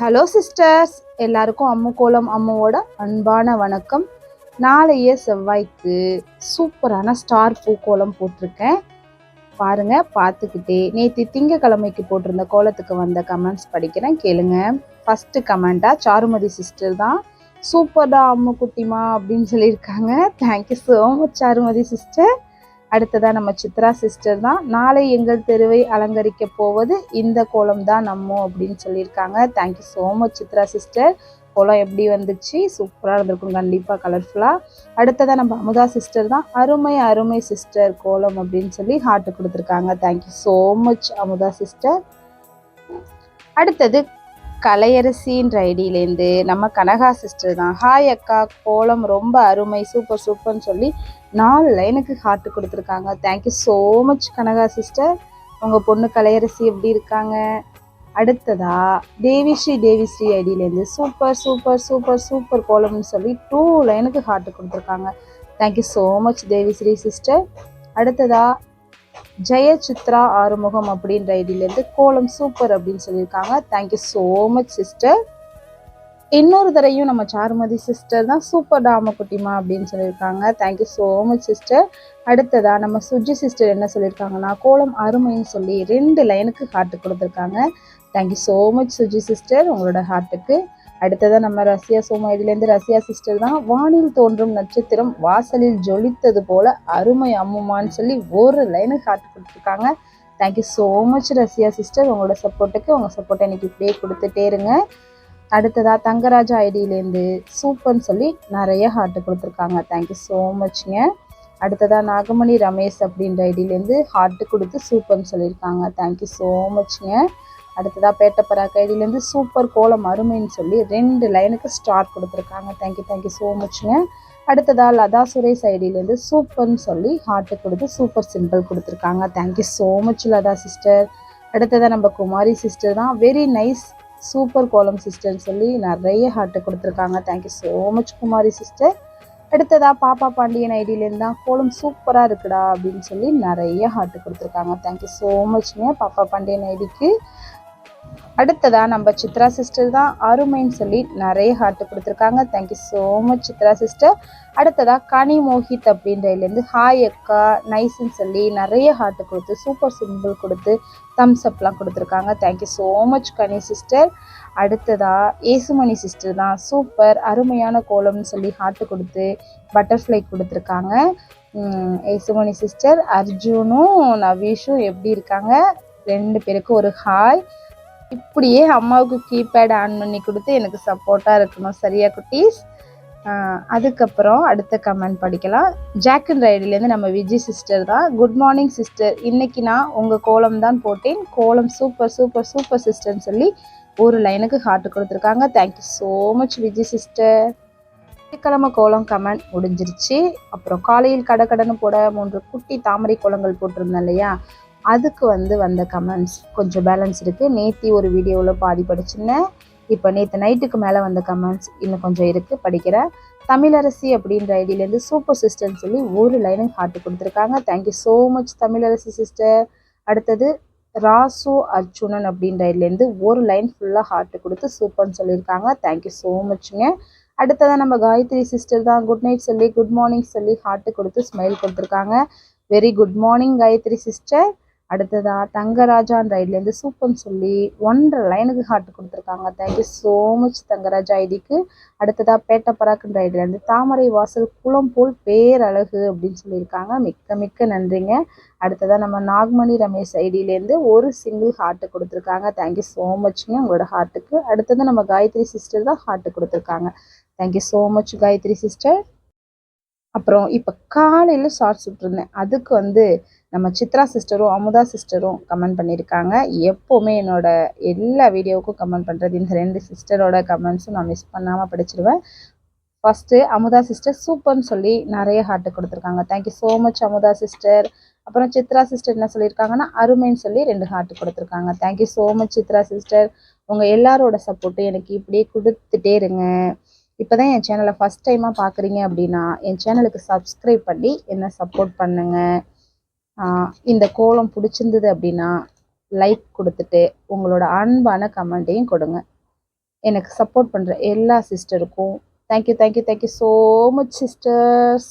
Hello sisters எல்லாருக்கும் அம்மு கோலம் அம்முவோட அன்பான வணக்கம். நாளைய செவ்வாய்க்கு சூப்பரான ஸ்டார் பூ கோலம் போட்டிருக்கேன். பாருங்க பார்த்துக்கிட்டே. நேற்று திங்கக்கிழமைக்கு போட்டிருந்த கோலத்துக்கு வந்த கமெண்ட்ஸ் படிக்கிறேன் கேளுங்க. ஃபஸ்ட்டு கமெண்ட்டாக சாருமதி சிஸ்டர் தான். சூப்பர்டா அம்மு குட்டிமா அப்படின்னு சொல்லியிருக்காங்க. Thank you so much Charumathi sister அடுத்ததாக நம்ம சித்ரா சிஸ்டர் தான். நாளை எங்கள் தெருவை அலங்கரிக்க போவது இந்த கோலம் தான் நம்ம அப்படின்னு சொல்லியிருக்காங்க. Thank you so much Chitra sister கோலம் எப்படி வந்துச்சு? சூப்பராக இருந்திருக்கும் கண்டிப்பாக கலர்ஃபுல்லாக அடுத்ததாக நம்ம அமுதா சிஸ்டர் தான். அருமை அருமை சிஸ்டர் கோலம் அப்படின்னு சொல்லி ஹார்ட் கொடுத்துருக்காங்க. Thank you so much Amudha sister அடுத்தது கலையரசின்ற ஐடியிலேருந்து நம்ம கனகா சிஸ்டர் தான். ஹாய் அக்கா கோலம் ரொம்ப அருமை சூப்பர் சூப்பர்னு சொல்லி நாலு லைனுக்கு ஹார்ட் கொடுத்துருக்காங்க. Thank you so much Kanaka sister உங்கள் பொண்ணு கலையரசி எப்படி இருக்காங்க? அடுத்ததா தேவிஸ்ரீ தேவிஸ்ரீ ஐடியிலேருந்து சூப்பர் சூப்பர் சூப்பர் சூப்பர் கோலம்னு சொல்லி டூ லைனுக்கு ஹார்ட் கொடுத்துருக்காங்க. Thank you so much Devisri sister அடுத்ததா ஜெயசித்ரா ஆறுமுகம் அப்படின்ற ஐடியிலேருந்து கோலம் சூப்பர் அப்படின்னு சொல்லியிருக்காங்க. தேங்க்யூ ஸோ மச் சிஸ்டர் இன்னொரு தடையும் நம்ம சாருமதி சிஸ்டர் தான் சூப்பர் டாம குட்டிமா அப்படின்னு சொல்லியிருக்காங்க. தேங்க்யூ ஸோ மச் சிஸ்டர் அடுத்ததாக நம்ம சுஜி சிஸ்டர் என்ன சொல்லியிருக்காங்கன்னா கோலம் அருமைன்னு சொல்லி ரெண்டு லைனுக்கு ஹார்ட் கொடுத்துருக்காங்க. Thank you so much Suji sister உங்களோட ஹார்ட்டுக்கு அடுத்ததாக நம்ம ரஷ்யா சோமா இதுலேருந்து ரஷ்யா சிஸ்டர் தான் வானில் தோன்றும் நட்சத்திரம் வாசலில் ஜொலித்தது போல அருமை அம்முமான்னு சொல்லி ஒரு லைனு காட்டு கொடுத்துருக்காங்க. Thank you so much Rashya sister உங்களோட சப்போர்ட்டுக்கு உங்கள் சப்போர்ட்டை எனக்கு இப்படியே கொடுத்துட்டே இருங்க. அடுத்ததாக தங்கராஜா ஐடியிலேருந்து சூப்பர்னு சொல்லி நிறைய ஹார்ட்டு கொடுத்துருக்காங்க. தேங்க்யூ ஸோ மச்ங்க அடுத்ததாக நாகமணி ரமேஷ் அப்படின்ற ஐடியிலேருந்து ஹார்ட்டு கொடுத்து சூப்பர்னு சொல்லியிருக்காங்க. தேங்க்யூ ஸோ மச்ங்க அடுத்ததாக பேட்டப்பரா கைடிலேருந்து சூப்பர் கோலம் அருமைன்னு சொல்லி ரெண்டு லைனுக்கு ஸ்டார் கொடுத்துருக்காங்க. தேங்க்யூ தேங்க்யூ ஸோ மச்ங்க அடுத்ததாக லதா சுரேஷ் ஐடியிலேருந்து சூப்பர்னு சொல்லி ஹார்ட்டு கொடுத்து சூப்பர் சிம்பிள் கொடுத்துருக்காங்க. Thank you so much Latha sister அடுத்ததாக நம்ம குமாரி சிஸ்டர் தான். வெரி நைஸ் சூப்பர் கோலம் சிஸ்டர்னு சொல்லி நிறைய ஹார்ட்டு கொடுத்துருக்காங்க. Thank you so much Kumari sister அடுத்ததாக பாப்பா பாண்டியன் ஐடியிலேருந்து தான் கோலம் சூப்பராக இருக்குடா அப்படின்னு சொல்லி நிறைய ஹார்ட்டு கொடுத்துருக்காங்க. தேங்க்யூ ஸோ மச்ங்க பாப்பா பாண்டியன் ஐடிக்கு. அடுத்ததாக நம்ம சித்ரா சிஸ்டர் தான் அருமைன்னு சொல்லி நிறைய ஹார்ட் கொடுத்துருக்காங்க. Thank you so much Chitra sister அடுத்ததாக கனி மோஹித் அப்படின்றதுலேருந்து ஹாய் அக்கா நைஸ்ன்னு சொல்லி நிறைய ஹார்ட் கொடுத்து சூப்பர் சிம்பிள் கொடுத்து தம்ஸ் அப்லாம் கொடுத்துருக்காங்க. Thank you so much Kani sister அடுத்ததாக ஏசுமணி சிஸ்டர் தான் சூப்பர் அருமையான கோலம்னு சொல்லி ஹார்ட் கொடுத்து பட்டர்ஃப்ளை கொடுத்துருக்காங்க. ஏசுமணி சிஸ்டர் அர்ஜுனும் நவீஷும் எப்படி இருக்காங்க? ரெண்டு பேருக்கும் ஒரு ஹாய் இப்படியே அம்மாவுக்கு கீபேட் ஆன் பண்ணி கொடுத்து எனக்கு சப்போர்ட்டாக இருக்கணும். சரியா குட்டீஸ்? அதுக்கப்புறம் அடுத்த கமெண்ட் படிக்கலாம். ஜாக்கன் ரைடிலேருந்து நம்ம விஜய் சிஸ்டர் தான். குட் மார்னிங் சிஸ்டர் இன்னைக்கு நான் உங்கள் கோலம் தான் போட்டேன். கோலம் சூப்பர் சூப்பர் சூப்பர் சிஸ்டர்னு சொல்லி ஒரு லைனுக்கு ஹார்ட் கொடுத்துருக்காங்க. Thank you so much Vijay sister வெள்ளிக்கிழமை கோலம் கமெண்ட் முடிஞ்சிருச்சு. அப்புறம் காலையில் கடை கடன்னு போட மூன்று குட்டி தாமரை கோலங்கள் போட்டிருந்தேன் இல்லையா? அதுக்கு வந்து வந்த கமெண்ட்ஸ் கொஞ்சம் பேலன்ஸ் இருக்குது நேத்தி ஒரு வீடியோவில் பாதி படிச்சிருந்தேன் இப்போ நேற்று நைட்டுக்கு மேலே வந்த கமெண்ட்ஸ் இன்னும் கொஞ்சம் இருக்குது படிக்கிறேன் தமிழரசி அப்படின்ற ஐடியிலேருந்து சூப்பர் சிஸ்டர்னு சொல்லி ஒரு லைனுக்கு ஹார்ட் கொடுத்துருக்காங்க. Thank you so much Tamilarasi sister அடுத்தது ராசு அர்ஜுனன் அப்படின்ற ஐடியிலேருந்து ஒரு லைன் ஃபுல்லாக ஹார்ட் கொடுத்து சூப்பர்னு சொல்லியிருக்காங்க. தேங்க்யூ ஸோ மச்ங்க அடுத்ததான் நம்ம காயத்ரி சிஸ்டர் தான். குட் நைட் சொல்லி குட் மார்னிங் சொல்லி ஹார்ட்டு கொடுத்து ஸ்மைல் கொடுத்துருக்காங்க. Very good morning Gayathri sister அடுத்ததா தங்கராஜான் ரைட்லேருந்து சூப்பர்னு சொல்லி ஒன்றரை லைனுக்கு ஹார்ட் கொடுத்துருக்காங்க. தேங்க்யூ ஸோ மச் தங்கராஜா ஐடிக்கு. அடுத்ததா பேட்டப்பராக்குன்ற ரைட்லேருந்து தாமரை வாசல் குளம் போல் பேரழகு அப்படின்னு சொல்லியிருக்காங்க. மிக்க மிக்க நன்றிங்க. அடுத்ததாக நம்ம நாகமணி ரமேஷ் ஐடியிலேருந்து ஒரு சிங்கிள் ஹார்ட்டு கொடுத்துருக்காங்க. தேங்க்யூ ஸோ மச்ங்க உங்களோட ஹார்ட்டுக்கு அடுத்தது நம்ம காயத்ரி சிஸ்டர் தான் ஹார்ட்டு கொடுத்துருக்காங்க. Thank you so much Gayathri sister அப்புறம் இப்போ காலையில் ஷார்ட்ஸ் சுட்டிருந்தேன். அதுக்கு வந்து நம்ம சித்ரா சிஸ்டரும் அமுதா சிஸ்டரும் கமெண்ட் பண்ணியிருக்காங்க எப்போவுமே என்னோட எல்லா வீடியோவுக்கும் கமெண்ட் பண்ணுறது இந்த ரெண்டு சிஸ்டரோட கமெண்ட்ஸும் நான் மிஸ் பண்ணாமல் படிச்சிருவேன். ஃபஸ்ட்டு அமுதா சிஸ்டர் சூப்பர்னு சொல்லி நிறைய ஹார்ட்டு கொடுத்துருக்காங்க. Thank you so much Amudha sister அப்புறம் சித்ரா சிஸ்டர் என்ன சொல்லியிருக்காங்கன்னா அருமைன்னு சொல்லி ரெண்டு ஹார்ட் கொடுத்துருக்காங்க. Thank you so much Chitra sister உங்கள் எல்லாரோட சப்போர்ட்டும் எனக்கு இப்படியே கொடுத்துட்டே இருங்க. இப்போ தான் என் சேனலை ஃபஸ்ட் டைமாக பார்க்குறீங்க அப்படின்னா என் சேனலுக்கு சப்ஸ்கிரைப் பண்ணி என்னை சப்போர்ட் பண்ணுங்கள் இந்த கோலம் பிடிச்சிருந்தது அப்படின்னா லைக் கொடுத்துட்டு உங்களோட அன்பான கமெண்ட்டையும் கொடுங்க. எனக்கு சப்போர்ட் பண்ணுற எல்லா சிஸ்டருக்கும் thank you thank you thank you so much sisters